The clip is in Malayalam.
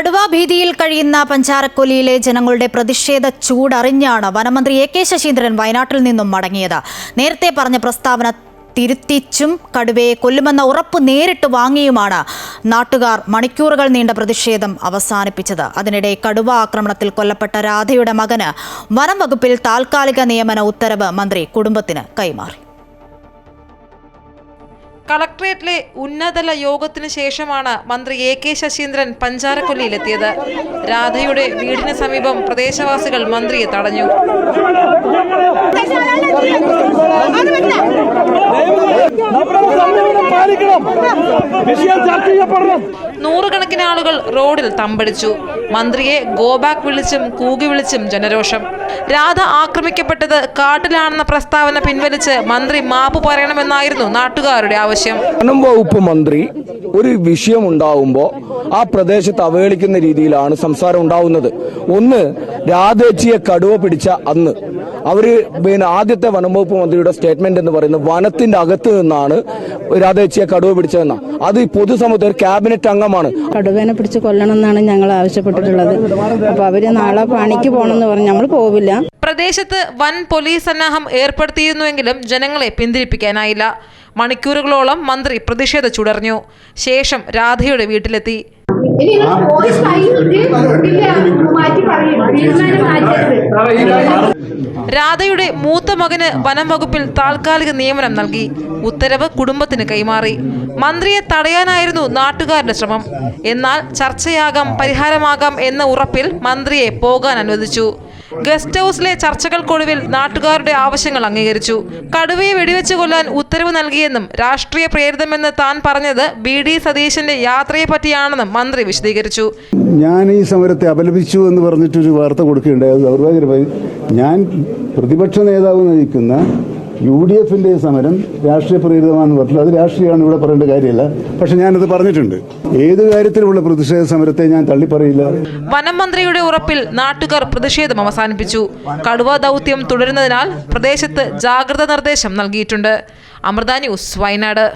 കടുവാ ഭീതിയിൽ കഴിയുന്ന പഞ്ചാരക്കൊലിയിലെ ജനങ്ങളുടെ പ്രതിഷേധ ചൂടറിഞ്ഞാണ് വനമന്ത്രി എ കെ ശശീന്ദ്രൻ വയനാട്ടിൽ നിന്നും മടങ്ങിയത്. നേരത്തെ പറഞ്ഞ പ്രസ്താവന തിരുത്തിച്ചും കടുവയെ കൊല്ലുമെന്ന ഉറപ്പ് നേരിട്ട് വാങ്ങിയുമാണ് നാട്ടുകാർ മണിക്കൂറുകൾ നീണ്ട പ്രതിഷേധം അവസാനിപ്പിച്ചത്. അതിനിടെ കടുവ ആക്രമണത്തിൽ കൊല്ലപ്പെട്ട രാധയുടെ മകന് വനം വകുപ്പിൽ താൽക്കാലിക നിയമന ഉത്തരവ് മന്ത്രി കുടുംബത്തിന് കൈമാറി. കളക്ട്രേറ്റിലെ ഉന്നതല യോഗത്തിന് ശേഷമാണ് മന്ത്രി എ കെ ശശീന്ദ്രൻ പഞ്ചാരക്കൊല്ലിയിലെത്തിയത്. രാധയുടെ വീടിന് സമീപം പ്രദേശവാസികൾ മന്ത്രിയെ തടഞ്ഞു. നൂറുകണക്കിന് ആളുകൾ റോഡിൽ തമ്പടിച്ചു. മന്ത്രിയെ ഗോബാക്ക് വിളിച്ചും കൂകി വിളിച്ചും ജനരോഷം. രാധ ആക്രമിക്കപ്പെട്ടത് കാട്ടിലാണെന്ന പ്രസ്താവന പിൻവലിച്ച് മന്ത്രി മാപ്പ് പറയണമെന്നായിരുന്നു നാട്ടുകാരുടെ ആവശ്യം. വനം വകുപ്പ് മന്ത്രി ഒരു വിഷയം ഉണ്ടാവുമ്പോൾ ആ പ്രദേശത്ത് അവഹേളിക്കുന്ന രീതിയിലാണ് സംസാരം ഉണ്ടാവുന്നത്. ഒന്ന് രാധേച്ചിയെ കടുവ പിടിച്ച അന്ന്. അവർ പിന്നെ ആദ്യത്തെ വനംവകുപ്പ് മന്ത്രിയുടെ സ്റ്റേറ്റ്മെന്റ് എന്ന് പറയുന്നത് വനത്തിന്റെ അകത്ത് നിന്നാണ് രാധേച്ചിയെ കടുവ പിടിച്ചതെന്ന. അത് ഈ പൊതുസമൂഹത്തിൽ ഒരു ക്യാബിനറ്റ് അംഗമാണ്. കടുവേനെ പിടിച്ച് കൊല്ലണം എന്നാണ് ഞങ്ങൾ ആവശ്യപ്പെട്ടിട്ടുള്ളത്. അപ്പൊ അവർ നാളെ പണിക്ക് പോകണമെന്ന് പറഞ്ഞ്. നമ്മൾ പോവില്ല. പ്രദേശത്ത് വൻ പോലീസ് സന്നാഹം ഏർപ്പെടുത്തിയിരുന്നുവെങ്കിലും ജനങ്ങളെ പിന്തിരിപ്പിക്കാനായില്ല. മണിക്കൂറുകളോളം മന്ത്രി പ്രതിഷേധ ചുടർഞ്ഞു ശേഷം രാധയുടെ വീട്ടിലെത്തി. ഇനി വോയിസ് മാറ്റി പറയും തീരുമാനം മാറ്റരുത് രാധയുടെ മൂത്ത മകന് വനം വകുപ്പിൽ താൽക്കാലിക നിയമനം നൽകി ഉത്തരവ് കുടുംബത്തിന് കൈമാറി മന്ത്രിയെ തടയാനായിരുന്നു നാട്ടുകാരുടെ ശ്രമം എന്നാൽ ചർച്ചയാകാം പരിഹാരമാകാം എന്ന ഉറപ്പിൽ മന്ത്രിയെ പോകാൻ അനുവദിച്ചു ഗസ്റ്റ് ഹൌസിലെ ചർച്ചകൾക്കൊടുവിൽ നാട്ടുകാരുടെ ആവശ്യങ്ങൾ അംഗീകരിച്ചു. കടുവയെ വെടിവെച്ച് കൊല്ലാൻ ഉത്തരവ് നൽകിയെന്നും രാഷ്ട്രീയ പ്രേരിതമെന്ന് താൻ പറഞ്ഞത് ബി ഡി സതീശന്റെ യാത്രയെ പറ്റിയാണെന്നും മന്ത്രി വിശദീകരിച്ചു. ഞാൻ ഈ സമരത്തെ അപലപിച്ചു എന്ന് പറഞ്ഞിട്ടൊരു വാർത്ത കൊടുക്കുകയുണ്ടായത് ഞാൻ പ്രതിപക്ഷ നേതാവ് നയിക്കുന്ന യു ഡി എഫിന്റെ സമരം രാഷ്ട്രീയ പ്രേരിതമാണെന്ന് പറഞ്ഞു. അത് രാഷ്ട്രീയമാണ് ഇവിടെ പറയേണ്ട കാര്യമില്ല. പക്ഷെ ഞാനത് പറഞ്ഞിട്ടുണ്ട്. ഏത് കാര്യത്തിലുള്ള പ്രതിഷേധ സമരത്തെ ഞാൻ തള്ളിപ്പറയില്ല. വനം മന്ത്രിയുടെ ഉറപ്പിൽ നാട്ടുകാർ പ്രതിഷേധം അവസാനിപ്പിച്ചു. കടുവ ദൗത്യം തുടരുന്നതിനാൽ പ്രദേശത്ത് ജാഗ്രത നിർദ്ദേശം നൽകിയിട്ടുണ്ട്. അമൃത ന്യൂസ് വയനാട്.